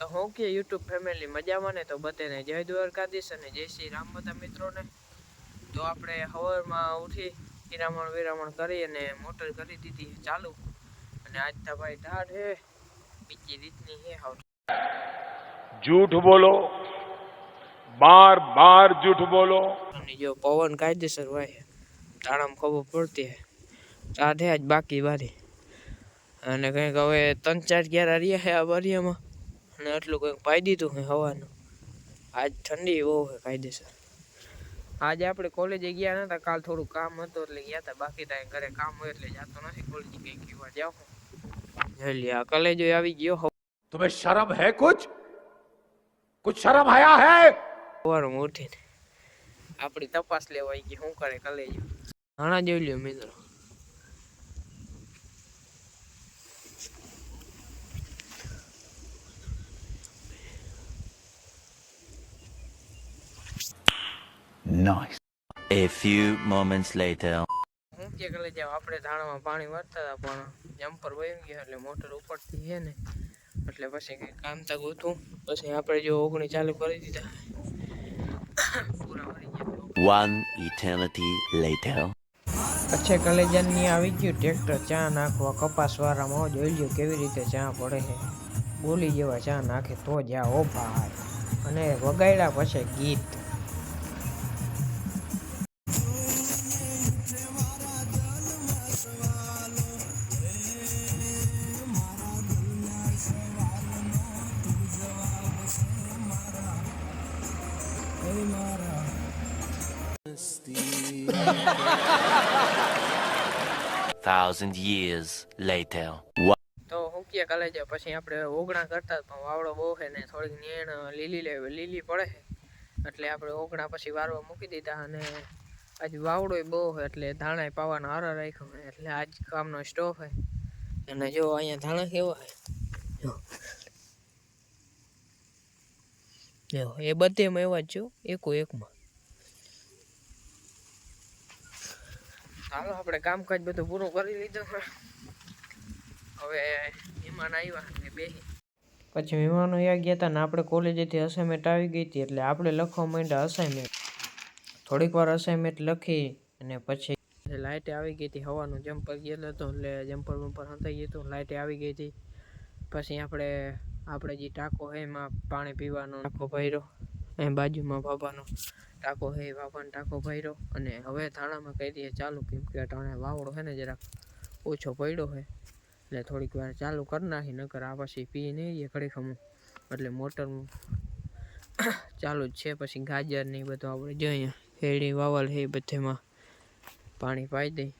તો હું કે યુટ્યુબ ફેમિલી મજામાં ને? તો બધાને જય દ્વારકાધીશ અને જય શ્રી રામ બધા મિત્રોને. તો આપણે હવારમાં ઉઠી હિરામણ વિરામણ કરી અને મોટર કરી દીધી ચાલુ. અને આજ તો ભાઈ ઢાઢ હે બીજી રીતની હે હાવ. જૂઠ બોલો બાર બાર જૂઠ બોલો. જો પવન કાયદેસર હોય ધાણામ ખબર પડતી હે. ટાઢે આજ બાકી બારી અને કંઈક હવે ત્રણ ચાર ગ્યાર રહ્યા હે આ બારીયામાં ને આટલું કંઈક પાઈ દીધું છે હવાનું આજ ઠંડી બહુ છે કાયદેસર આજે આપણે કોલેજે ગયા નતા કાલ થોડું કામ હતું એટલે ગયા હતા બાકી ત્યાં ઘરે કામ હોય એટલે જતો નથી કોલેજ કંઈક કહેવા જાઓ જલ્દી આ કોલેજો આવી ગયો તમે શરમ હે કુછ કુછ શરમ આયા હે સવારમાં ઉઠીને આપણી તપાસ લેવાઈ ગઈ શું કરે કોલેજ ઘણા જોઈ લ્યો મિત્રો A few moments later. હું કે કલે જાવ આપણે ધાણામાં પાણી વાળતા હતા પણ જમ્પર વહી ગયા એટલે મોટર ઉપરથી છે ને એટલે પછી કંઈ કામ તક ગોતું પછી આપણે જો ઓગણી ચાલુ કરી દીધા. પૂરા વળી ગયા One eternity later. પછી કલેજાની આવી ગયું ટ્રેક્ટર ચા નાખવા કપાસ વાળામાં જોઈ લ્યો કેવી રીતે ચા પડે છે. બોલી જેવા ચા નાખે તો જ્યાં ઓ ભાઈ. અને વગાડ્યા પછી ગીત. Thousand years later. તો હું કે કલેજા પછી આપણે ઓગણા કરતા પણ વાવડો બહુ છે ને થોડીક નેણ લીલી લે લીલી પડે છે. એટલે આપણે ઓગણા પછી વારવા મૂકી દીધા અને આજ વાવડો બહુ છે, એટલે ધાણા પાવાનો હારો રાખ્યો એટલે આજ કામનો સ્ટોપ છે. અને જો અહીંયા ધાણા કેવા છે, જો. જો, એ બધેમાં એવા જ છો એકો એકમાં. હાલો, આપણે કામકાજ બધું પૂરું કરી લીધું. હવે મહેમાન આવ્યા બે પછી મહેમાનો અહીંયા ગયા હતા ને આપણે કોલેજેથી અસાઇનમેન્ટ આવી ગઈ હતી એટલે આપણે લખવા માંડ્યા અસાઇનમેન્ટ થોડીક વાર અસાઇનમેન્ટ લખી અને પછી લાઇટે આવી ગઈ હતી, હવાનું જમ્પર ગયેલો હતો એટલે જમ્પર બમ્પર હંતાઈ ગયું હતું લાઇટે આવી ગઈ હતી. પછી આપણે આપણે જે ટાંકો હોય એમાં પાણી પીવાનો ટાંકો ભર્યો. એ બાજુમાં બાબાનો ટાંકો છે બાબાનો ટાંકો ભર્યો અને હવે ધાણામાં કહી દઈએ ચાલુ, કેમ કે ટાણે વાવડો છે ને જરાક ઓછો પડ્યો છે એટલે થોડીક વાર ચાલુ કરી નાખી, નકર આ પછી પી નહીં ઘડી ખમું એટલે મોટર ચાલુ જ છે, પછી ગાજર ને એ બધું આપણે જોઈએ શેરડી વાવલ છે એ બધેમાં પાણી પાઈ દઈ.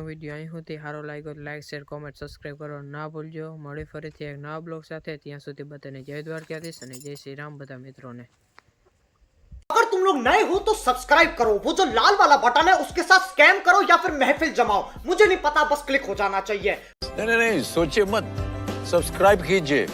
વિડીયો અહીં સુધી સારો લાગ્યો તો લાઈક શેર કોમેન્ટ સબસ્ક્રાઈબ કરવાનું ના ભૂલજો મળી ફરીથી એક નવા બ્લોગ સાથે ત્યાં સુધી બધાને જય દ્વારકાધીશ અને જય શ્રી રામ બધા મિત્રોને अगर तुम लोग नए हो तो सब्सक्राइब करो वो जो लाल वाला बटन है उसके साथ स्कैम करो या फिर महफिल जमाओ मुझे नहीं पता बस क्लिक हो जाना चाहिए नहीं नहीं नहीं सोचिए मत सब्सक्राइब कीजिए